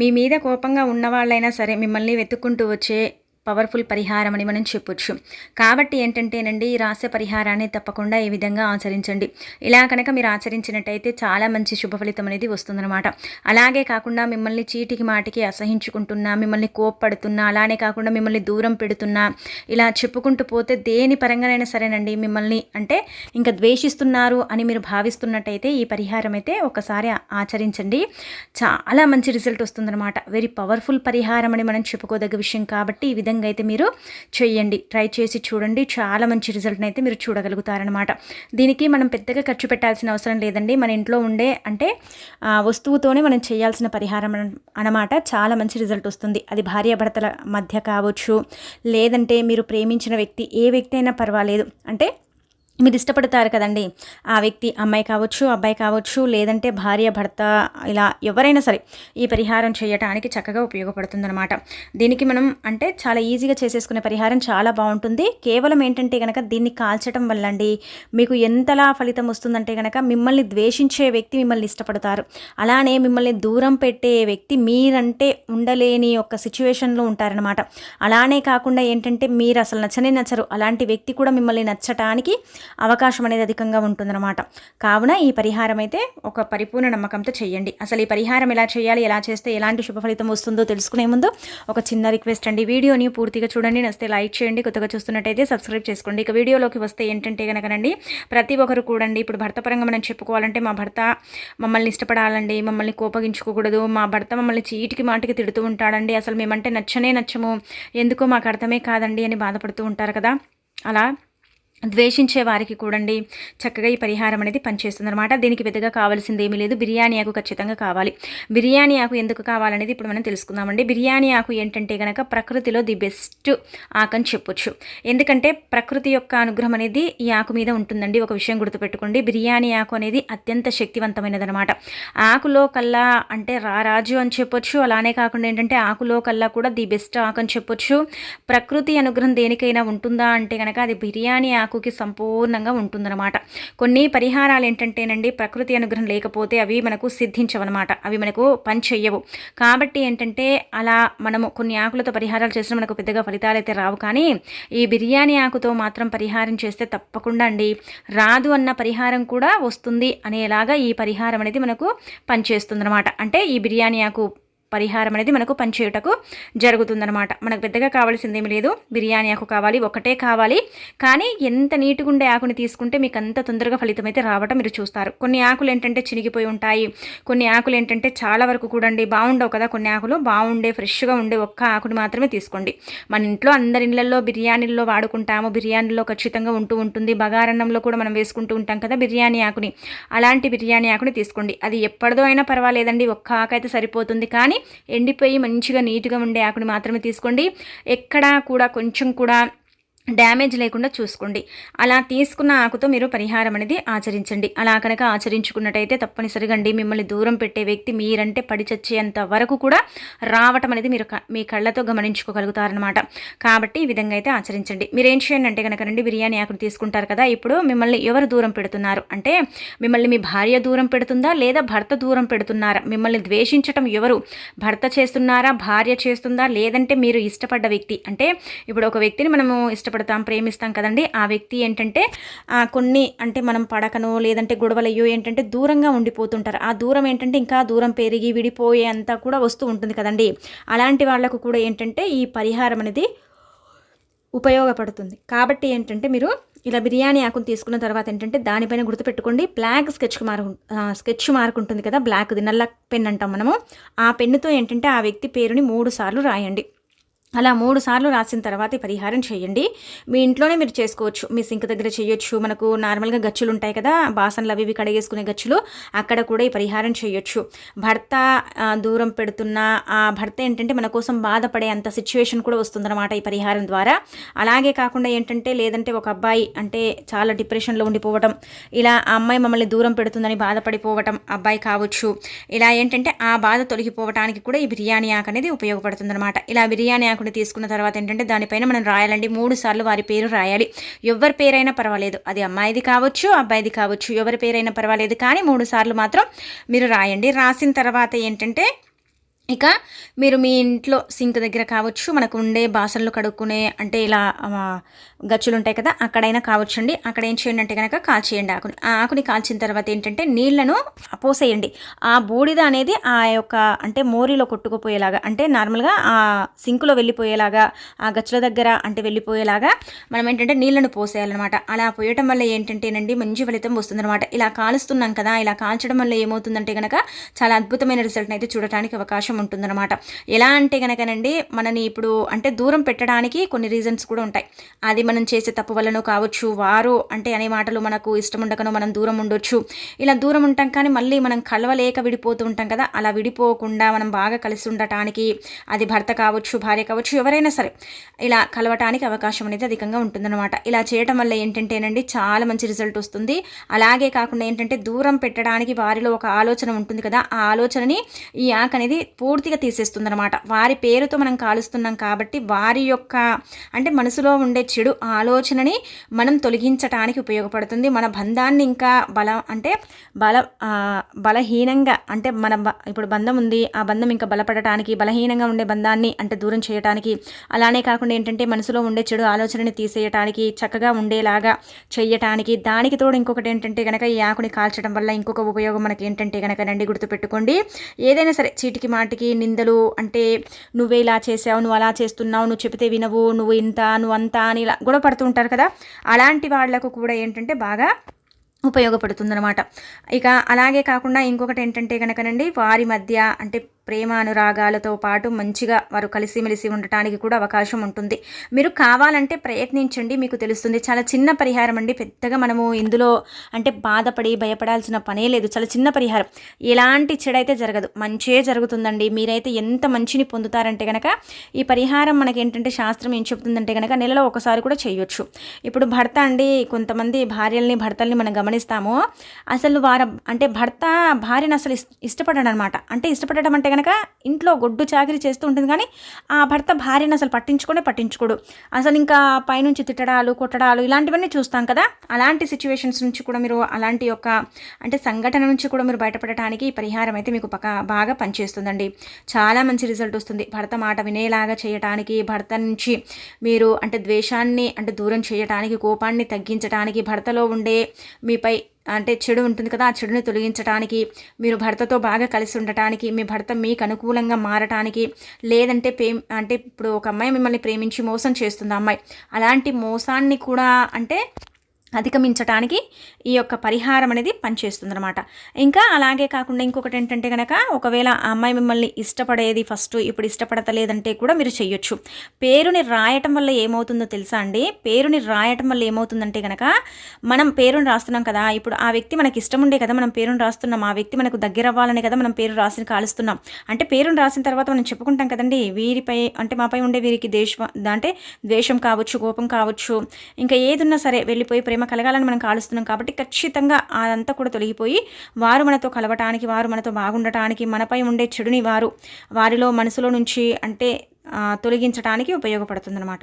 మీ మీద కోపంగా ఉన్నవాళ్ళైనా సరే మిమ్మల్ని వెతుక్కుంటూ వచ్చే పవర్ఫుల్ పరిహారం అని మనం చెప్పొచ్చు. కాబట్టి ఏంటంటేనండి ఈ రహస్య పరిహారాన్ని తప్పకుండా ఈ విధంగా ఆచరించండి. ఇలా కనుక మీరు ఆచరించినట్టయితే చాలా మంచి శుభ ఫలితం అనేది వస్తుందన్నమాట. అలాగే కాకుండా మిమ్మల్ని చీటికి మాటికి అసహించుకుంటున్నా మిమ్మల్ని కోప్పడుతున్నా అలానే కాకుండా మిమ్మల్ని దూరం పెడుతున్నా ఇలా చెప్పుకుంటూ పోతే దేని పరంగానైనా సరేనండి మిమ్మల్ని అంటే ఇంకా ద్వేషిస్తున్నారు అని మీరు భావిస్తున్నట్టయితే ఈ పరిహారం అయితే ఒకసారి ఆచరించండి. చాలా మంచి రిజల్ట్ వస్తుందన్నమాట. వెరీ పవర్ఫుల్ పరిహారం అని మనం చెప్పుకోదగ్గ విషయం కాబట్టి ఈ విధంగా అయితే మీరు చేయండి. ట్రై చేసి చూడండి. చాలా మంచి రిజల్ట్ని అయితే మీరు చూడగలుగుతారనమాట దీనికి మనం పెద్దగా ఖర్చు పెట్టాల్సిన అవసరం లేదండి. మన ఇంట్లో ఉండే అంటే వస్తువుతోనే మనం చేయాల్సిన పరిహారం అనమాట చాలా మంచి రిజల్ట్ వస్తుంది. అది భార్యాభర్తల మధ్య కావచ్చు లేదంటే మీరు ప్రేమించిన వ్యక్తి ఏ వ్యక్తి అయినా పర్వాలేదు. అంటే మీరు ఇష్టపడతారు కదండి. ఆ వ్యక్తి అమ్మాయి కావచ్చు అబ్బాయి కావచ్చు లేదంటే భార్య భర్త ఇలా ఎవరైనా సరే ఈ పరిహారం చేయటానికి చక్కగా ఉపయోగపడుతుందన్నమాట. దీనికి మనం అంటే చాలా ఈజీగా చేసేసుకునే పరిహారం చాలా బాగుంటుంది. కేవలం ఏంటంటే కనుక దీన్ని కాల్చడం వల్ల అండి మీకు ఎంతలా ఫలితం వస్తుందంటే కనుక మిమ్మల్ని ద్వేషించే వ్యక్తి మిమ్మల్ని ఇష్టపడతారు. అలానే మిమ్మల్ని దూరం పెట్టే వ్యక్తి మీరంటే ఉండలేని ఒక సిచ్యువేషన్లో ఉంటారనమాట అలానే కాకుండా ఏంటంటే మీరు అసలు నచ్చనే నచ్చరు. అలాంటి వ్యక్తి కూడా మిమ్మల్ని నచ్చటానికి అవకాశం అనేది అధికంగా ఉంటుందన్నమాట. కావున ఈ పరిహారం అయితే ఒక పరిపూర్ణ నమ్మకంతో చేయండి అసలు ఈ పరిహారం ఎలా చేయాలి ఎలా చేస్తే ఎలాంటి శుభ ఫలితం వస్తుందో తెలుసుకునే ముందు ఒక చిన్న రిక్వెస్ట్ అండి. వీడియోని పూర్తిగా చూడండి నస్తే లైక్ చేయండి. కొత్తగా చూస్తున్నట్టయితే సబ్స్క్రైబ్ చేసుకోండి. ఇక వీడియోలోకి వస్తే ఏంటంటే కనుకనండి ప్రతి ఒక్కరు కూడండి. ఇప్పుడు భర్త పరంగా మనం చెప్పుకోవాలంటే మా భర్త మమ్మల్ని ఇష్టపడాలండి మమ్మల్ని కోపగించుకోకూడదు. మా భర్త మమ్మల్ని చీటికి మాటికి తిడుతూ ఉంటాడండి. అసలు మేమంటే నచ్చనే నచ్చము. ఎందుకో మాకు అర్థమే కాదండి అని బాధపడుతూ ఉంటారు కదా. అలా ద్వేషించే వారికి కూడండి చక్కగా ఈ పరిహారం అనేది పనిచేస్తుంది అనమాట దీనికి పెద్దగా కావాల్సింది ఏమీ లేదు. బిర్యానీ ఆకు ఖచ్చితంగా కావాలి. బిర్యానీ ఆకు ఎందుకు కావాలనేది ఇప్పుడు మనం తెలుసుకుందామండి. బిర్యానీ ఆకు ఏంటంటే కనుక ప్రకృతిలో ది బెస్ట్ ఆకు అని చెప్పొచ్చు. ఎందుకంటే ప్రకృతి యొక్క అనుగ్రహం అనేది ఈ ఆకు మీద ఉంటుందండి. ఒక విషయం గుర్తుపెట్టుకోండి. బిర్యానీ ఆకు అనేది అత్యంత శక్తివంతమైనది అనమాట ఆకులో కల్లా అంటే రారాజు అని చెప్పొచ్చు. అలానే కాకుండా ఏంటంటే ఆకులో కల్లా కూడా ది బెస్ట్ ఆకు అని చెప్పొచ్చు. ప్రకృతి అనుగ్రహం దేనికైనా ఉంటుందా అంటే కనుక అది బిర్యానీ ఆకు ఆకుకి సంపూర్ణంగా ఉంటుందన్నమాట. కొన్ని పరిహారాలు ఏంటంటేనండి ప్రకృతి అనుగ్రహం లేకపోతే అవి మనకు సిద్ధించవన్నమాట. అవి మనకు పని కాబట్టి ఏంటంటే అలా మనము కొన్ని ఆకులతో పరిహారాలు చేసిన మనకు పెద్దగా ఫలితాలు అయితే రావు. కానీ ఈ బిర్యానీ ఆకుతో మాత్రం పరిహారం చేస్తే తప్పకుండా అండి రాదు అన్న పరిహారం కూడా వస్తుంది అనేలాగా ఈ పరిహారం అనేది మనకు పనిచేస్తుందన్నమాట. అంటే ఈ బిర్యానీ ఆకు పరిహారం అనేది మనకు పనిచేయుటకు జరుగుతుందనమాట మనకు పెద్దగా కావాల్సింది ఏమి లేదు. బిర్యానీ ఆకు కావాలి ఒకటే కావాలి. కానీ ఎంత నీటుగా ఉండే ఆకుని తీసుకుంటే మీకు అంత తొందరగా ఫలితం అయితే రావటం మీరు చూస్తారు. కొన్ని ఆకులు ఏంటంటే చినిగిపోయి ఉంటాయి. కొన్ని ఆకులు ఏంటంటే చాలా వరకు కూడండి బాగుండవు కదా. కొన్ని ఆకులు బాగుండే ఫ్రెష్గా ఉండే ఒక్క ఆకుని మాత్రమే తీసుకోండి. మన ఇంట్లో అందరి ఇళ్ళలో బిర్యానీల్లో వాడుకుంటాము. బిర్యానీలో ఖచ్చితంగా ఉంటూ ఉంటుంది. బగారన్నంలో కూడా మనం వేసుకుంటూ ఉంటాం కదా బిర్యానీ ఆకుని. అలాంటి బిర్యానీ ఆకుని తీసుకోండి. అది ఎప్పటిదో అయినా పర్వాలేదండి. ఒక్క ఆకు అయితే సరిపోతుంది. కానీ ఎండిపోయి మంచిగా నీట్గా ఉండే ఆకుని మాత్రమే తీసుకోండి. ఎక్కడా కూడా కొంచెం కూడా డ్యామేజ్ లేకుండా చూసుకోండి. అలా తీసుకున్న ఆకుతో మీరు పరిహారం అనేది ఆచరించండి. అలా కనుక ఆచరించుకున్నట్టయితే తప్పనిసరిగా అండి మిమ్మల్ని దూరం పెట్టే వ్యక్తి మీరంటే పడి చచ్చేంత వరకు కూడా రావటం అనేది మీరు మీ కళ్ళతో గమనించుకోగలుగుతారనమాట కాబట్టి ఈ విధంగా అయితే ఆచరించండి. మీరు ఏం చేయండి అంటే కనుక రండి బిర్యానీ ఆకును తీసుకుంటారు కదా ఇప్పుడు మిమ్మల్ని ఎవరు దూరం పెడుతున్నారు? అంటే మిమ్మల్ని మీ భార్య దూరం పెడుతుందా లేదా భర్త దూరం పెడుతున్నారా? మిమ్మల్ని ద్వేషించటం ఎవరు? భర్త చేస్తున్నారా? భార్య చేస్తుందా? లేదంటే మీరు ఇష్టపడ్డ వ్యక్తి? అంటే ఇప్పుడు ఒక వ్యక్తిని మనము ఇష్టపడ ఇష్టపడతాం ప్రేమిస్తాం కదండి. ఆ వ్యక్తి ఏంటంటే కొన్ని అంటే మనం పడకను లేదంటే గొడవలయ్యో ఏంటంటే దూరంగా ఉండిపోతుంటారు. ఆ దూరం ఏంటంటే ఇంకా దూరం పెరిగి విడిపోయే అంతా కూడా వస్తూ ఉంటుంది కదండి. అలాంటి వాళ్ళకు కూడా ఏంటంటే ఈ పరిహారం అనేది ఉపయోగపడుతుంది. కాబట్టి ఏంటంటే మీరు ఇలా బిర్యానీ ఆకును తీసుకున్న తర్వాత ఏంటంటే దానిపైన గుర్తుపెట్టుకోండి. Black sketch mark sketch mark ఉంటుంది కదా బ్లాక్ది నల్ల పెన్ అంటాం మనము. ఆ పెన్నుతో ఏంటంటే ఆ వ్యక్తి పేరుని మూడు సార్లు రాయండి. అలా మూడు సార్లు రాసిన తర్వాత పరిహారం చేయండి. మీ ఇంట్లోనే మీరు చేసుకోవచ్చు. మీ సింక్ దగ్గర చేయొచ్చు. మనకు నార్మల్గా గచ్చులు ఉంటాయి కదా బాసనలు అవి ఇవి కడిగేసుకునే గచ్చులు అక్కడ కూడా ఈ పరిహారం చేయొచ్చు. భర్త దూరం పెడుతున్న ఆ భర్త ఏంటంటే మన కోసం బాధపడే అంత సిచ్యువేషన్ కూడా వస్తుందన్నమాట ఈ పరిహారం ద్వారా. అలాగే కాకుండా ఏంటంటే లేదంటే ఒక అబ్బాయి అంటే చాలా డిప్రెషన్లో ఉండిపోవటం ఇలా ఆ అమ్మాయి మమ్మల్ని దూరం పెడుతుందని బాధపడిపోవటం అబ్బాయి కావచ్చు. ఇలా ఏంటంటే ఆ బాధ తొలగిపోవటానికి కూడా ఈ బిర్యానీ ఆకు అనేది ఉపయోగపడుతుందన్నమాట. ఇలా బిర్యానీ ఆకు ఆకుని తీసుకున్న తర్వాత ఏంటంటే దానిపైన మనం రాయాలండి. మూడు సార్లు వారి పేరు రాయాలి. ఎవరి పేరైనా పర్వాలేదు. అది అమ్మాయిది కావచ్చు అబ్బాయిది కావచ్చు ఎవరి పేరైనా పర్వాలేదు. కానీ మూడు సార్లు మాత్రం మీరు రాయండి. రాసిన తర్వాత ఏంటంటే ఇక మీరు మీ ఇంట్లో సింక్ దగ్గర కావచ్చు మనకు ఉండే బాసనలు కడుక్కునే అంటే ఇలా గచ్చులు ఉంటాయి కదా అక్కడైనా కావచ్చు అండి అక్కడ ఏం చేయండి అంటే కనుక కాల్చేయండి ఆకుని. ఆ ఆకుని కాల్చిన తర్వాత ఏంటంటే నీళ్ళను పోసేయండి. ఆ బూడిద అనేది ఆ యొక్క అంటే మోరీలో కొట్టుకుపోయేలాగా అంటే నార్మల్గా ఆ సింకులో వెళ్ళిపోయేలాగా ఆ గచ్చుల దగ్గర అంటే వెళ్ళిపోయేలాగా మనం ఏంటంటే నీళ్ళను పోసేయాలన్నమాట. అలా పోయటం వల్ల ఏంటంటేనండి మంచి ఫలితం వస్తుందన్నమాట. ఇలా కాలుస్తున్నాం కదా ఇలా కాల్చడం వల్ల ఏమవుతుందంటే కనుక చాలా అద్భుతమైన రిజల్ట్ని అయితే చూడటానికి అవకాశం ఉంటుందన్నమాట. ఎలా అంటే కనుకనండి మనని ఇప్పుడు అంటే దూరం పెట్టడానికి కొన్ని రీజన్స్ కూడా ఉంటాయి. అది మనం చేసే తప్పు వల్లనో కావచ్చు వారు అంటే అనే మాటలు మనకు ఇష్టం ఉండకనో మనం దూరం ఉండొచ్చు. ఇలా దూరం ఉంటాం కానీ మళ్ళీ మనం కలవలేక విడిపోతూ ఉంటాం కదా అలా విడిపోకుండా మనం బాగా కలిసి ఉండటానికి అది భర్త కావచ్చు భార్య కావచ్చు ఎవరైనా సరే ఇలా కలవటానికి అవకాశం అనేది అధికంగా ఉంటుందన్నమాట. ఇలా చేయటం వల్ల ఏంటంటేనండి చాలా మంచి రిజల్ట్ వస్తుంది. అలాగే కాకుండా ఏంటంటే దూరం పెట్టడానికి వారిలో ఒక ఆలోచన ఉంటుంది కదా ఆ ఆలోచనని ఈ యాక్ అనేది పూర్తిగా తీసేస్తుందనమాట వారి పేరుతో మనం కాలుస్తున్నాం కాబట్టి వారి యొక్క అంటే మనసులో ఉండే చెడు ఆలోచనని మనం తొలగించటానికి ఉపయోగపడుతుంది. మన బంధాన్ని ఇంకా బల అంటే బల బలహీనంగా అంటే మన ఇప్పుడు బంధం ఉంది ఆ బంధం ఇంకా బలపడటానికి బలహీనంగా ఉండే బంధాన్ని అంటే దూరం చేయటానికి అలానే కాకుండా ఏంటంటే మనసులో ఉండే చెడు ఆలోచనని తీసేయటానికి చక్కగా ఉండేలాగా చేయటానికి దానికి తోడు ఇంకొకటి ఏంటంటే కనుక ఈ ఆకుని కాల్చడం వల్ల ఇంకొక ఉపయోగం మనకి ఏంటంటే కనుక రండి గుర్తుపెట్టుకోండి. ఏదైనా సరే చీటికి మాటికి నిందలు అంటే నువ్వే ఇలా చేసావు నువ్వు అలా చేస్తున్నావు నువ్వు చెబితే వినవు నువ్వు ఇంత నువ్వు అంతా అని ఇలా గొడవ పడుతూ ఉంటారు కదా. అలాంటి వాళ్ళకు కూడా ఏంటంటే బాగా ఉపయోగపడుతుందన్నమాట. ఇక అలాగే కాకుండా ఇంకొకటి ఏంటంటే కనుకనండి వారి మధ్య అంటే ప్రేమానురాగాలతో పాటు మంచిగా వారు కలిసిమెలిసి ఉండటానికి కూడా అవకాశం ఉంటుంది. మీరు కావాలంటే ప్రయత్నించండి మీకు తెలుస్తుంది. చాలా చిన్న పరిహారం అండి. పెద్దగా మనము ఇందులో అంటే బాధపడి భయపడాల్సిన పనే లేదు. చాలా చిన్న పరిహారం. ఎలాంటి చెడైతే జరగదు. మంచే జరుగుతుందండి. మీరైతే ఎంత మంచిని పొందుతారంటే కనుక ఈ పరిహారం మనకి ఏంటంటే శాస్త్రం ఏం చెబుతుందంటే కనుక నెలలో ఒకసారి కూడా చేయొచ్చు. ఇప్పుడు భర్త అండి కొంతమంది భార్యల్ని భర్తల్ని మనం గమనిస్తాము. అసలు వారు అంటే భర్త భార్యను అసలు ఇష్టపడడం అనమాట అంటే ఇష్టపడడం అంటే కనుక ఇంట్లో గొడ్డు చాకరీ చేస్తూ ఉంటుంది కానీ ఆ భర్త భార్యను అసలు పట్టించుకునే పట్టించుకోడు. అసలు ఇంకా పైనుంచి తిట్టడాలు కొట్టడాలు ఇలాంటివన్నీ చూస్తాం కదా. అలాంటి సిచ్యువేషన్స్ నుంచి కూడా మీరు అలాంటి యొక్క అంటే సంఘటన నుంచి కూడా మీరు బయటపడటానికి ఈ పరిహారం అయితే మీకు పక్క బాగా పనిచేస్తుందండి. చాలా మంచి రిజల్ట్ వస్తుంది. భర్త మాట వినేలాగా చేయటానికి భర్త నుంచి మీరు అంటే ద్వేషాన్ని అంటే దూరం చేయటానికి కోపాన్ని తగ్గించడానికి భర్తలో ఉండే మీపై అంటే చెడు ఉంటుంది కదా ఆ చెడుని తొలగించడానికి మీరు భర్తతో బాగా కలిసి ఉండటానికి మీ భర్త మీకు అనుకూలంగా మారటానికి లేదంటే ప్రేమ అంటే ఇప్పుడు ఒక అమ్మాయి మిమ్మల్ని ప్రేమించి మోసం చేస్తుంది అమ్మాయి. అలాంటి మోసాన్ని కూడా అంటే అధిగమించడానికి ఈ యొక్క పరిహారం అనేది పనిచేస్తుందన్నమాట. ఇంకా అలాగే కాకుండా ఇంకొకటి ఏంటంటే కనుక ఒకవేళ ఆ అమ్మాయి మిమ్మల్ని ఇష్టపడేది ఫస్ట్ ఇప్పుడు ఇష్టపడతలేదంటే కూడా మీరు చెయ్యొచ్చు. పేరుని రాయటం వల్ల ఏమవుతుందో తెలుసా అండి? పేరుని రాయటం వల్ల ఏమవుతుందంటే కనుక మనం పేరుని రాస్తున్నాం కదా ఇప్పుడు ఆ వ్యక్తి మనకి ఇష్టం ఉండే కదా మనం పేరుని రాస్తున్నాం. ఆ వ్యక్తి మనకు దగ్గర అవ్వాలనే కదా మనం పేరు రాసి కాలుస్తున్నాం. అంటే పేరుని రాసిన తర్వాత మనం చెప్పుకుంటాం కదండి వీరిపై అంటే మాపై ఉండే వీరికి దేశ అంటే ద్వేషం కావచ్చు కోపం కావచ్చు ఇంకా ఏదున్నా సరే వెళ్ళిపోయి ప్రేమ ప్రేమ కలగాలని మనం కాలుస్తున్నాం కాబట్టి ఖచ్చితంగా అదంతా కూడా తొలగిపోయి వారు మనతో కలవటానికి వారు మనతో బాగుండటానికి మనపై ఉండే చెడుని వారు వారిలో మనసులో నుంచి అంటే తొలగించడానికి ఉపయోగపడుతుందన్నమాట.